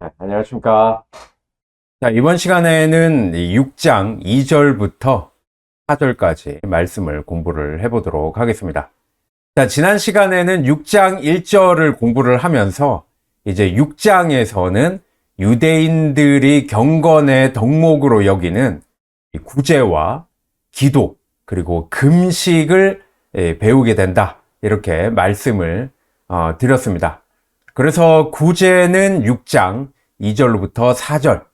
네, 안녕하십니까. 자, 이번 시간에는 6장 2절부터 4절까지 말씀을 공부를 해보도록 하겠습니다. 자, 지난 시간에는 6장 1절을 공부를 하면서 이제 6장에서는 유대인들이 경건의 덕목으로 여기는 이 구제와 기도 그리고 금식을 예, 배우게 된다. 이렇게 말씀을 어, 드렸습니다. 그래서 구제는 6장 2절로부터 4절,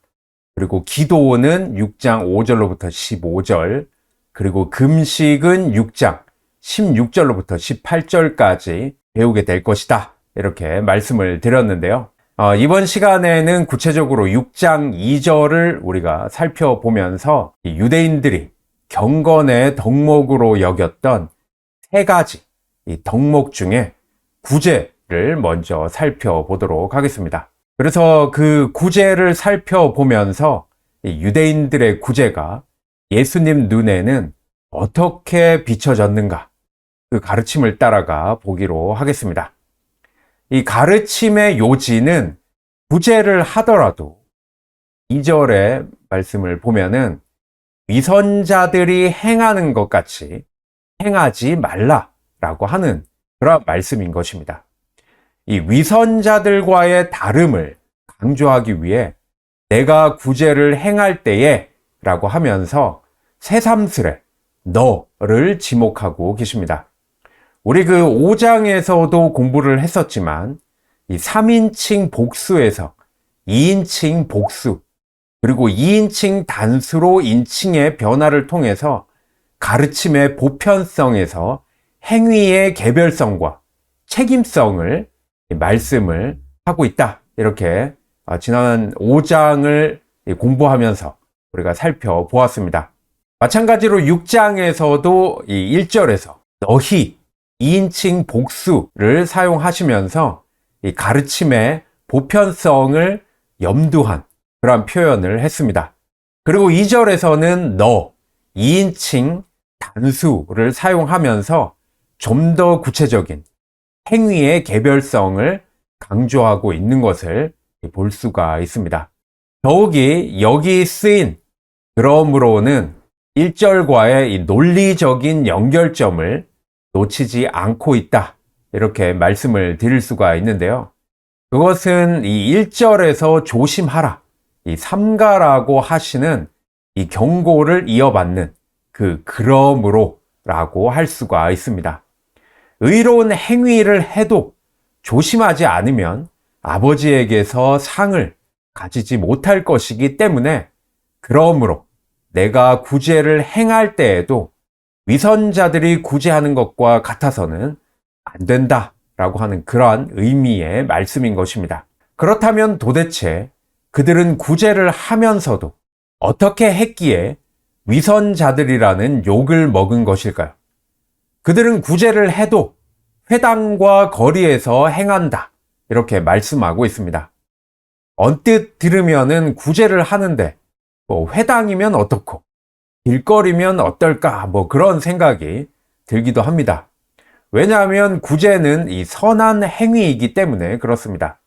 그리고 기도는 6장 5절로부터 15절, 그리고 금식은 6장 16절로부터 18절까지 배우게 될 것이다. 이렇게 말씀을 드렸는데요. 어, 이번 시간에는 구체적으로 6장 2절을 우리가 살펴보면서 이 유대인들이 경건의 덕목으로 여겼던 세 가지 이 덕목 중에 구제 를 먼저 살펴보도록 하겠습니다. 그래서 그 구제를 살펴보면서 이 유대인들의 구제가 예수님 눈에는 어떻게 비춰졌는가 그 가르침을 따라가 보기로 하겠습니다. 이 가르침의 요지는 구제를 하더라도 2절의 말씀을 보면은 위선자들이 행하는 것 같이 행하지 말라라고 하는 그런 말씀인 것입니다. 이 위선자들과의 다름을 강조하기 위해 내가 구제를 행할 때에 라고 하면서 새삼스레 너를 지목하고 계십니다. 우리 그 5장에서도 공부를 했었지만 이 3인칭 복수에서 2인칭 복수 그리고 2인칭 단수로 인칭의 변화를 통해서 가르침의 보편성에서 행위의 개별성과 책임성을 말씀을 하고 있다. 이렇게 아, 지난 5장을 공부하면서 우리가 살펴보았습니다. 마찬가지로 6장에서도 이 1절에서 너희 2인칭 복수를 사용하시면서 이 가르침의 보편성을 염두한 그러한 표현을 했습니다. 그리고 2절에서는 너 2인칭 단수를 사용하면서 좀 더 구체적인 행위의 개별성을 강조하고 있는 것을 볼 수가 있습니다. 더욱이 여기 쓰인 그러므로는 1절과의 이 논리적인 연결점을 놓치지 않고 있다. 이렇게 말씀을 드릴 수가 있는데요. 그것은 이 1절에서 조심하라. 이 삼가라고 하시는 이 경고를 이어받는 그 그러므로 라고 할 수가 있습니다. 의로운 행위를 해도 조심하지 않으면 아버지에게서 상을 가지지 못할 것이기 때문에 그러므로 내가 구제를 행할 때에도 위선자들이 구제하는 것과 같아서는 안 된다 라고 하는 그러한 의미의 말씀인 것입니다. 그렇다면 도대체 그들은 구제를 하면서도 어떻게 했기에 위선자들이라는 욕을 먹은 것일까요? 그들은 구제를 해도 회당과 거리에서 행한다. 이렇게 말씀하고 있습니다. 언뜻 들으면은 구제를 하는데 뭐 회당이면 어떻고 길거리면 어떨까 뭐 그런 생각이 들기도 합니다. 왜냐하면 구제는 이 선한 행위이기 때문에 그렇습니다.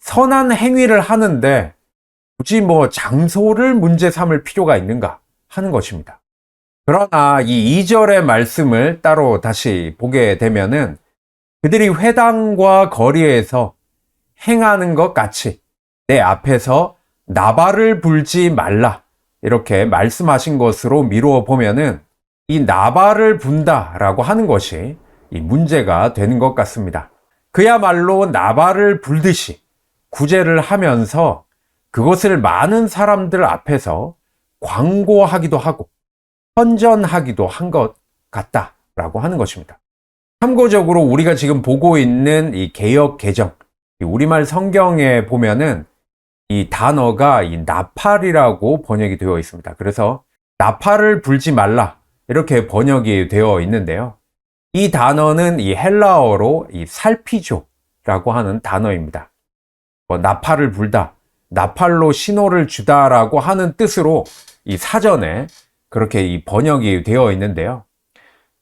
선한 행위를 하는데 굳이 뭐 장소를 문제 삼을 필요가 있는가 하는 것입니다. 그러나 이 2절의 말씀을 따로 다시 보게 되면은 그들이 회당과 거리에서 행하는 것 같이 내 앞에서 나발을 불지 말라 이렇게 말씀하신 것으로 미루어 보면은 이 나발을 분다라고 하는 것이 이 문제가 되는 것 같습니다. 그야말로 나발을 불듯이 구제를 하면서 그것을 많은 사람들 앞에서 광고하기도 하고 선전하기도 한 것 같다라고 하는 것입니다. 참고적으로 우리가 지금 보고 있는 이 개혁 개정, 이 우리말 성경에 보면은 이 단어가 이 나팔이라고 번역이 되어 있습니다. 그래서 나팔을 불지 말라 이렇게 번역이 되어 있는데요. 이 단어는 이 헬라어로 이 살피조라고 하는 단어입니다. 뭐 나팔을 불다, 나팔로 신호를 주다라고 하는 뜻으로 이 사전에 그렇게 이 번역이 되어 있는데요.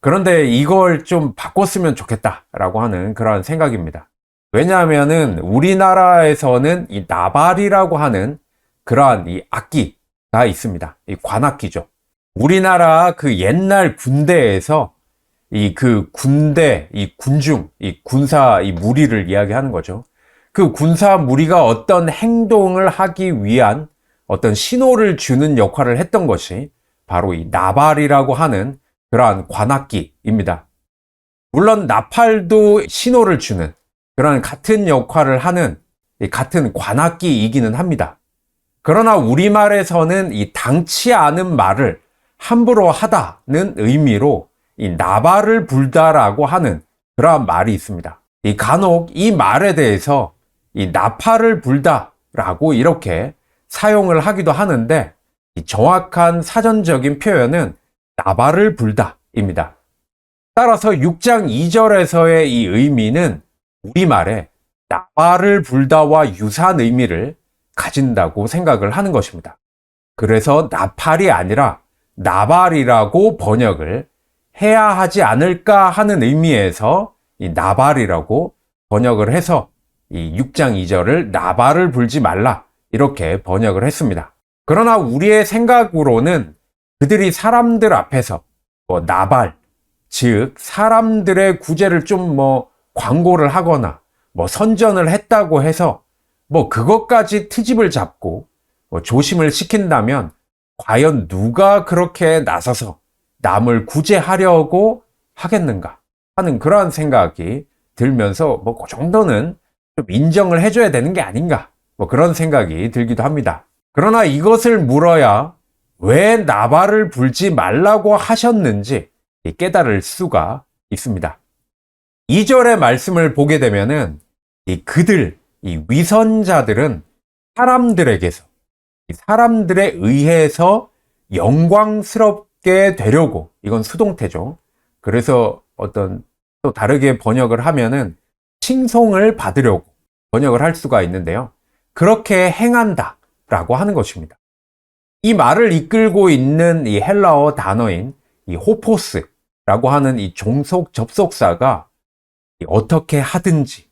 그런데 이걸 좀 바꿨으면 좋겠다라고 하는 그런 생각입니다. 왜냐하면은 우리나라에서는 이 나발이라고 하는 그러한 이 악기가 있습니다. 이 관악기죠. 우리나라 그 옛날 군대에서 이 그 군대, 이 군중, 이 군사 이 무리를 이야기하는 거죠. 그 군사 무리가 어떤 행동을 하기 위한 어떤 신호를 주는 역할을 했던 것이 바로 이 나발이라고 하는 그러한 관악기입니다. 물론 나팔도 신호를 주는 그런 같은 역할을 하는 이 같은 관악기이기는 합니다. 그러나 우리말에서는 이 당치 않은 말을 함부로 하다는 의미로 이 나발을 불다라고 하는 그러한 말이 있습니다. 이 간혹 이 말에 대해서 이 나팔을 불다라고 이렇게 사용을 하기도 하는데 이 정확한 사전적인 표현은 나발을 불다 입니다. 따라서 6장 2절에서의 이 의미는 우리말에 나발을 불다와 유사한 의미를 가진다고 생각을 하는 것입니다. 그래서 나팔이 아니라 나발이라고 번역을 해야 하지 않을까 하는 의미에서 이 나발이라고 번역을 해서 이 6장 2절을 나발을 불지 말라 이렇게 번역을 했습니다. 그러나 우리의 생각으로는 그들이 사람들 앞에서 뭐 나발, 즉 사람들의 구제를 좀 뭐 광고를 하거나 뭐 선전을 했다고 해서 뭐 그것까지 트집을 잡고 뭐 조심을 시킨다면 과연 누가 그렇게 나서서 남을 구제하려고 하겠는가 하는 그러한 생각이 들면서 뭐 그 정도는 좀 인정을 해줘야 되는 게 아닌가 뭐 그런 생각이 들기도 합니다. 그러나 이것을 물어야 왜 나발을 불지 말라고 하셨는지 깨달을 수가 있습니다. 2절의 말씀을 보게 되면은 이 그들, 이 위선자들은 사람들에게서, 이 사람들에 의해서 영광스럽게 되려고, 이건 수동태죠. 그래서 어떤 또 다르게 번역을 하면은 칭송을 받으려고 번역을 할 수가 있는데요. 그렇게 행한다 라고 하는 것입니다. 이 말을 이끌고 있는 이 헬라어 단어인 이 호포스라고 하는 이 종속 접속사가 어떻게 하든지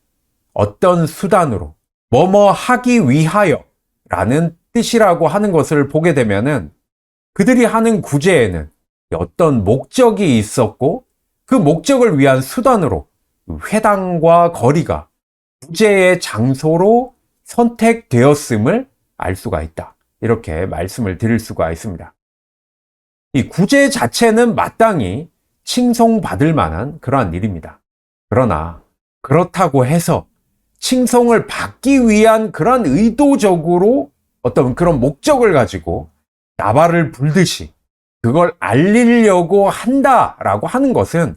어떤 수단으로 뭐뭐 하기 위하여 라는 뜻이라고 하는 것을 보게 되면은 그들이 하는 구제에는 어떤 목적이 있었고 그 목적을 위한 수단으로 회당과 거리가 구제의 장소로 선택되었음을 알 수가 있다. 이렇게 말씀을 드릴 수가 있습니다. 이 구제 자체는 마땅히 칭송받을 만한 그러한 일입니다. 그러나 그렇다고 해서 칭송을 받기 위한 그런 의도적으로 어떤 그런 목적을 가지고 나발을 불듯이 그걸 알리려고 한다라고 하는 것은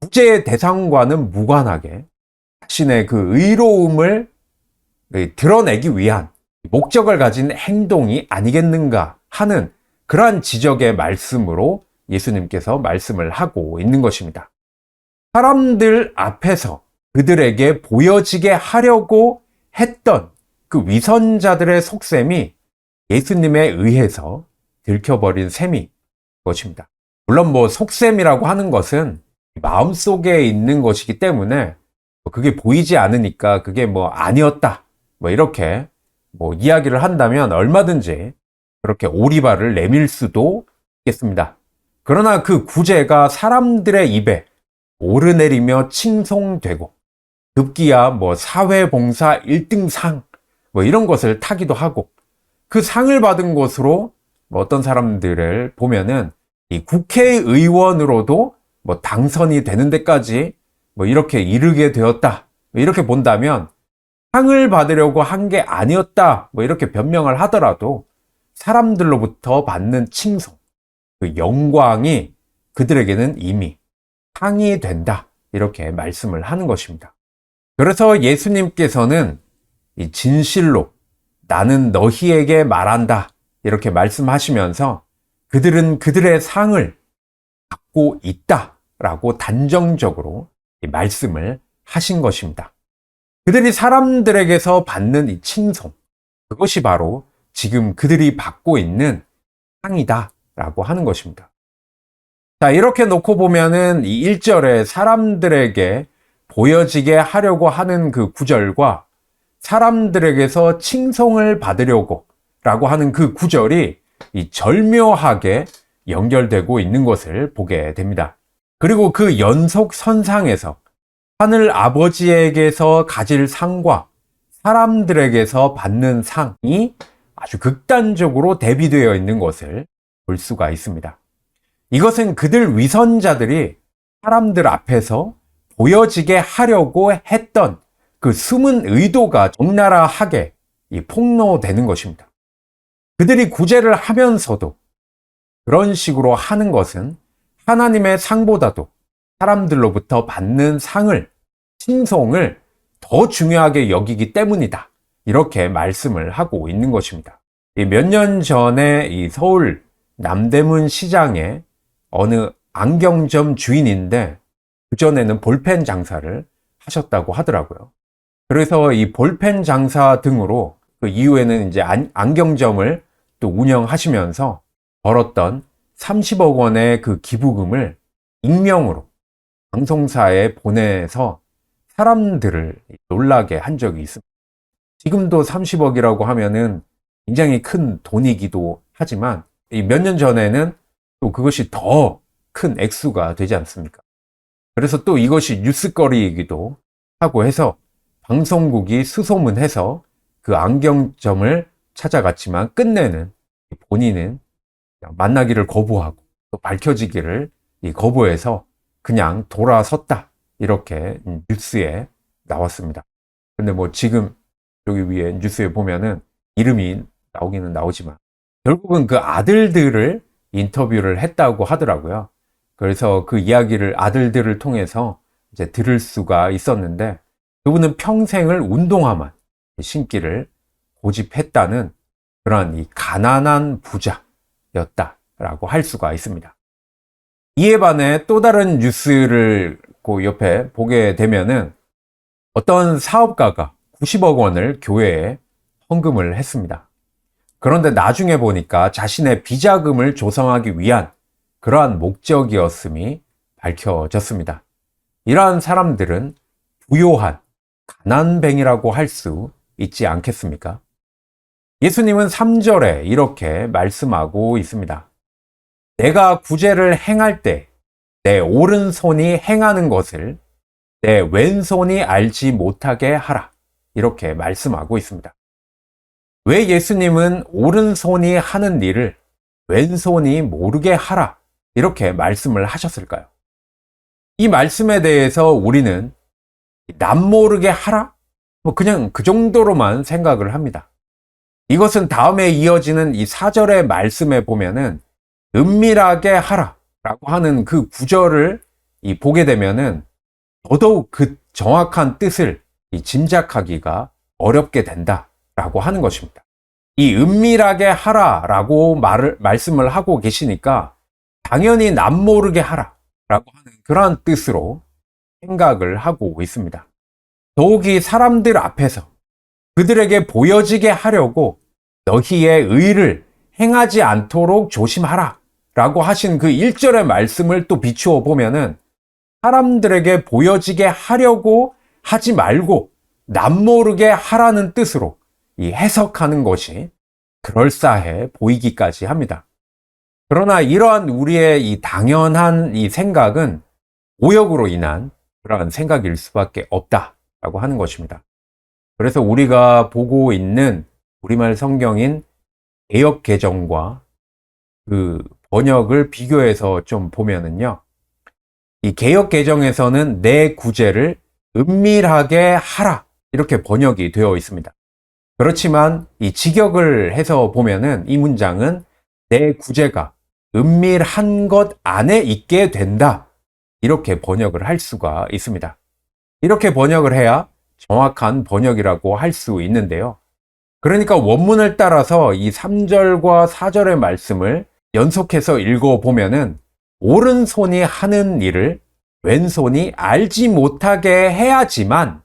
구제의 대상과는 무관하게 자신의 그 의로움을 드러내기 위한 목적을 가진 행동이 아니겠는가 하는 그러한 지적의 말씀으로 예수님께서 말씀을 하고 있는 것입니다. 사람들 앞에서 그들에게 보여지게 하려고 했던 그 위선자들의 속셈이 예수님에 의해서 들켜버린 셈이 것입니다. 물론 뭐 속셈이라고 하는 것은 마음 속에 있는 것이기 때문에 그게 보이지 않으니까 그게 뭐 아니었다. 뭐 이렇게 뭐 이야기를 한다면 얼마든지 그렇게 오리발을 내밀 수도 있겠습니다. 그러나 그 구제가 사람들의 입에 오르내리며 칭송되고 급기야 뭐 사회봉사 1등상 뭐 이런 것을 타기도 하고 그 상을 받은 것으로 뭐 어떤 사람들을 보면은 이 국회의원으로도 뭐 당선이 되는 데까지 뭐 이렇게 이르게 되었다. 뭐 이렇게 본다면 상을 받으려고 한 게 아니었다. 뭐 이렇게 변명을 하더라도 사람들로부터 받는 칭송, 그 영광이 그들에게는 이미 상이 된다. 이렇게 말씀을 하는 것입니다. 그래서 예수님께서는 이 진실로 나는 너희에게 말한다. 이렇게 말씀하시면서 그들은 그들의 상을 받고 있다 라고 단정적으로 말씀을 하신 것입니다. 그들이 사람들에게서 받는 이 칭송, 그것이 바로 지금 그들이 받고 있는 상이다 라고 하는 것입니다. 자, 이렇게 놓고 보면은 이 1절에 사람들에게 보여지게 하려고 하는 그 구절과 사람들에게서 칭송을 받으려고 라고 하는 그 구절이 이 절묘하게 연결되고 있는 것을 보게 됩니다. 그리고 그 연속 선상에서 하늘 아버지에게서 가질 상과 사람들에게서 받는 상이 아주 극단적으로 대비되어 있는 것을 볼 수가 있습니다. 이것은 그들 위선자들이 사람들 앞에서 보여지게 하려고 했던 그 숨은 의도가 적나라하게 이 폭로되는 것입니다. 그들이 구제를 하면서도 그런 식으로 하는 것은 하나님의 상보다도 사람들로부터 받는 상을, 칭송을 더 중요하게 여기기 때문이다. 이렇게 말씀을 하고 있는 것입니다. 몇 년 전에 이 서울 남대문 시장에 어느 안경점 주인인데 그전에는 볼펜 장사를 하셨다고 하더라고요. 그래서 이 볼펜 장사 등으로 그 이후에는 이제 안, 안경점을 또 운영하시면서 벌었던 30억 원의 그 기부금을 익명으로 방송사에 보내서 사람들을 놀라게 한 적이 있습니다. 지금도 30억이라고 하면은 굉장히 큰 돈이기도 하지만 몇 년 전에는 또 그것이 더 큰 액수가 되지 않습니까? 그래서 또 이것이 뉴스거리이기도 하고 해서 방송국이 수소문해서 그 안경점을 찾아갔지만 끝내는 본인은 만나기를 거부하고 또 밝혀지기를 거부해서 그냥 돌아섰다. 이렇게 뉴스에 나왔습니다. 근데 뭐 지금 여기 위에 뉴스에 보면은 이름이 나오기는 나오지만 결국은 그 아들들을 인터뷰를 했다고 하더라고요. 그래서 그 이야기를 아들들을 통해서 이제 들을 수가 있었는데 그분은 평생을 운동화만 신기를 고집했다는 그러한 이 가난한 부자였다라고 할 수가 있습니다. 이에 반해 또 다른 뉴스를 그 옆에 보게 되면은 어떤 사업가가 90억 원을 교회에 헌금을 했습니다. 그런데 나중에 보니까 자신의 비자금을 조성하기 위한 그러한 목적이었음이 밝혀졌습니다. 이러한 사람들은 부요한 가난뱅이라고 할 수 있지 않겠습니까? 예수님은 3절에 이렇게 말씀하고 있습니다. 내가 구제를 행할 때 내 오른손이 행하는 것을 내 왼손이 알지 못하게 하라. 이렇게 말씀하고 있습니다. 왜 예수님은 오른손이 하는 일을 왼손이 모르게 하라. 이렇게 말씀을 하셨을까요? 이 말씀에 대해서 우리는 남 모르게 하라? 뭐 그냥 그 정도로만 생각을 합니다. 이것은 다음에 이어지는 이 사절의 말씀에 보면은 은밀하게 하라 라고 하는 그 구절을 이 보게 되면은 더더욱 그 정확한 뜻을 이 짐작하기가 어렵게 된다라고 하는 것입니다. 이 은밀하게 하라라고 말을 말씀을 하고 계시니까 당연히 남 모르게 하라라고 하는 그러한 뜻으로 생각을 하고 있습니다. 더욱이 사람들 앞에서 그들에게 보여지게 하려고 너희의 의를 행하지 않도록 조심하라 라고 하신 그 1절의 말씀을 또 비추어 보면은 사람들에게 보여지게 하려고 하지 말고 남모르게 하라는 뜻으로 이 해석하는 것이 그럴싸해 보이기까지 합니다. 그러나 이러한 우리의 이 당연한 이 생각은 오역으로 인한 그러한 생각일 수밖에 없다라고 하는 것입니다. 그래서 우리가 보고 있는 우리말 성경인 개역 개정과 그 번역을 비교해서 좀 보면은요. 이 개역 개정에서는 내 구제를 은밀하게 하라 이렇게 번역이 되어 있습니다. 그렇지만 이 직역을 해서 보면은 이 문장은 내 구제가 은밀한 것 안에 있게 된다. 이렇게 번역을 할 수가 있습니다. 이렇게 번역을 해야 정확한 번역이라고 할 수 있는데요. 그러니까 원문을 따라서 이 3절과 4절의 말씀을 연속해서 읽어보면은 오른손이 하는 일을 왼손이 알지 못하게 해야지만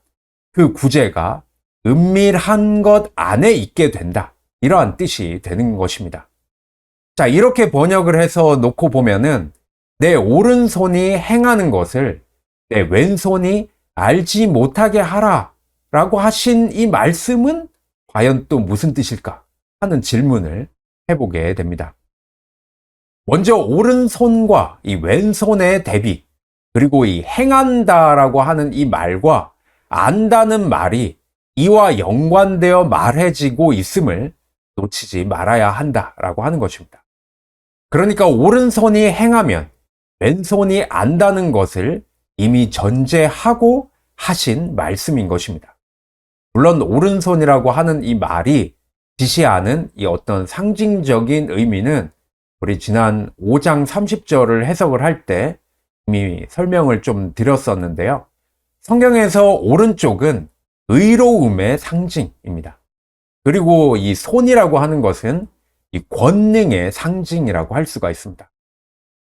그 구제가 은밀한 것 안에 있게 된다. 이러한 뜻이 되는 것입니다. 자, 이렇게 번역을 해서 놓고 보면은 내 오른손이 행하는 것을 내 왼손이 알지 못하게 하라 라고 하신 이 말씀은 과연 또 무슨 뜻일까 하는 질문을 해보게 됩니다. 먼저 오른손과 이 왼손의 대비, 그리고 이 행한다라고 하는 이 말과 안다는 말이 이와 연관되어 말해지고 있음을 놓치지 말아야 한다라고 하는 것입니다. 그러니까 오른손이 행하면 왼손이 안다는 것을 이미 전제하고 하신 말씀인 것입니다. 물론 오른손이라고 하는 이 말이 지시하는 이 어떤 상징적인 의미는 우리 지난 5장 30절을 해석을 할 때 이미 설명을 좀 드렸었는데요. 성경에서 오른쪽은 의로움의 상징입니다. 그리고 이 손이라고 하는 것은 이 권능의 상징이라고 할 수가 있습니다.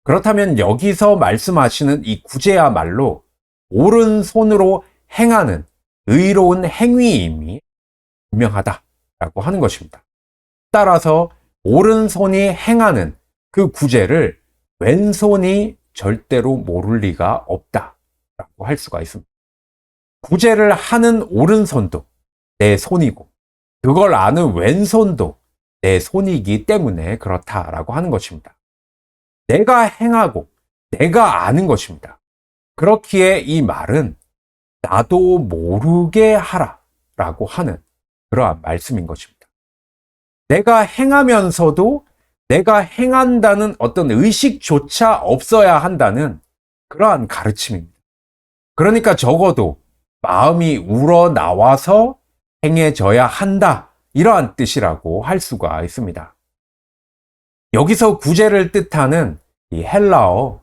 그렇다면 여기서 말씀하시는 이 구제야말로 오른손으로 행하는 의로운 행위임이 분명하다라고 하는 것입니다. 따라서 오른손이 행하는 그 구제를 왼손이 절대로 모를 리가 없다라고 할 수가 있습니다. 구제를 하는 오른손도 내 손이고 그걸 아는 왼손도 내 손이기 때문에 그렇다라고 하는 것입니다. 내가 행하고 내가 아는 것입니다. 그렇기에 이 말은 나도 모르게 하라 라고 하는 그러한 말씀인 것입니다. 내가 행하면서도 내가 행한다는 어떤 의식조차 없어야 한다는 그러한 가르침입니다. 그러니까 적어도 마음이 우러나와서 행해져야 한다. 이러한 뜻이라고 할 수가 있습니다. 여기서 구제를 뜻하는 이 헬라어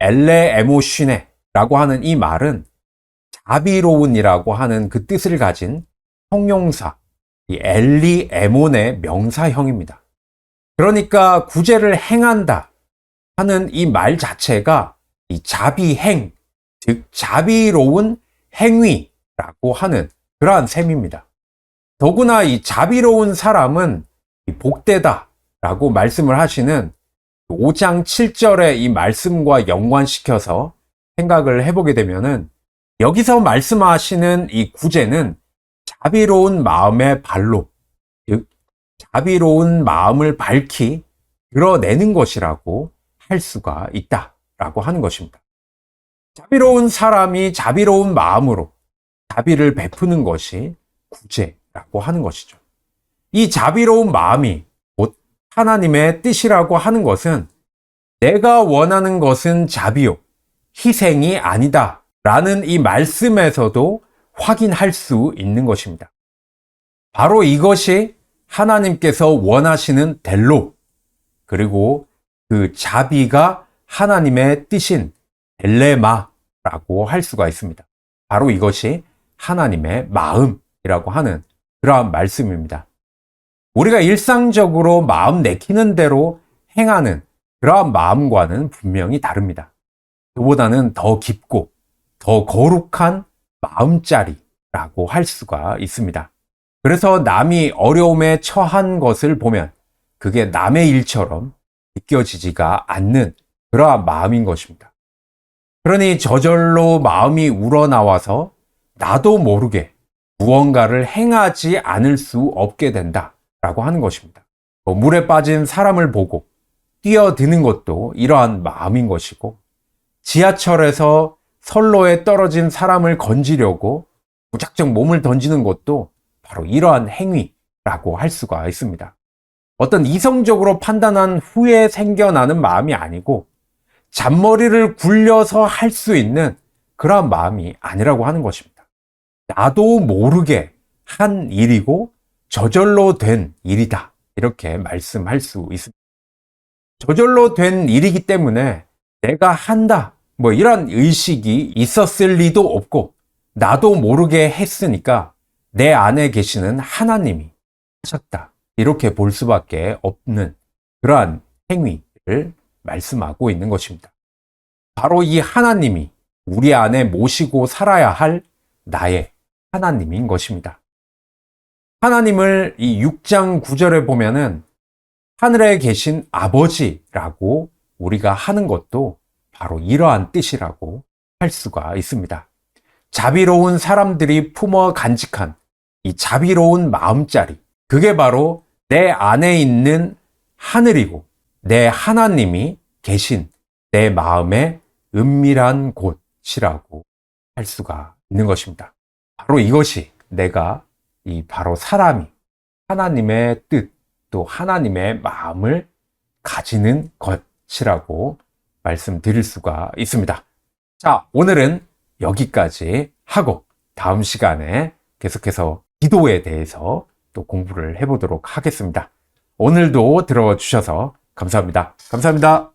엘레 에모시네 라고 하는 이 말은 자비로운이라고 하는 그 뜻을 가진 형용사 이 엘리 에몬의 명사형입니다. 그러니까 구제를 행한다 하는 이 말 자체가 이 자비행, 즉 자비로운 행위라고 하는 그러한 셈입니다. 더구나 이 자비로운 사람은 복되다 라고 말씀을 하시는 5장 7절의 이 말씀과 연관시켜서 생각을 해보게 되면은 여기서 말씀하시는 이 구제는 자비로운 마음의 발로, 즉, 자비로운 마음을 밝히 드러내는 것이라고 할 수가 있다라고 하는 것입니다. 자비로운 사람이 자비로운 마음으로 자비를 베푸는 것이 구제라고 하는 것이죠. 이 자비로운 마음이 곧 하나님의 뜻이라고 하는 것은 내가 원하는 것은 자비요, 희생이 아니다. 라는 이 말씀에서도 확인할 수 있는 것입니다. 바로 이것이 하나님께서 원하시는 델로, 그리고 그 자비가 하나님의 뜻인 델레마라고 할 수가 있습니다. 바로 이것이 하나님의 마음이라고 하는 그러한 말씀입니다. 우리가 일상적으로 마음 내키는 대로 행하는 그러한 마음과는 분명히 다릅니다. 그보다는 더 깊고 더 거룩한 마음자리라고 할 수가 있습니다. 그래서 남이 어려움에 처한 것을 보면 그게 남의 일처럼 느껴지지가 않는 그러한 마음인 것입니다. 그러니 저절로 마음이 우러나와서 나도 모르게 무언가를 행하지 않을 수 없게 된다라고 하는 것입니다. 뭐 물에 빠진 사람을 보고 뛰어드는 것도 이러한 마음인 것이고 지하철에서 선로에 떨어진 사람을 건지려고 무작정 몸을 던지는 것도 바로 이러한 행위라고 할 수가 있습니다. 어떤 이성적으로 판단한 후에 생겨나는 마음이 아니고 잔머리를 굴려서 할 수 있는 그러한 마음이 아니라고 하는 것입니다. 나도 모르게 한 일이고 저절로 된 일이다. 이렇게 말씀할 수 있습니다. 저절로 된 일이기 때문에 내가 한다. 뭐 이런 의식이 있었을 리도 없고 나도 모르게 했으니까 내 안에 계시는 하나님이 하셨다. 이렇게 볼 수밖에 없는 그러한 행위를 말씀하고 있는 것입니다. 바로 이 하나님이 우리 안에 모시고 살아야 할 나의 하나님인 것입니다. 하나님을 이 6장 9절에 보면은 하늘에 계신 아버지라고 우리가 하는 것도 바로 이러한 뜻이라고 할 수가 있습니다. 자비로운 사람들이 품어 간직한 이 자비로운 마음자리. 그게 바로 내 안에 있는 하늘이고 내 하나님이 계신 내 마음의 은밀한 곳이라고 할 수가 있는 것입니다. 바로 이것이 내가 이 바로 사람이 하나님의 뜻 또 하나님의 마음을 가지는 것이라고 말씀드릴 수가 있습니다. 자, 오늘은 여기까지 하고 다음 시간에 계속해서 기도에 대해서 또 공부를 해보도록 하겠습니다. 오늘도 들어주셔서 감사합니다. 감사합니다.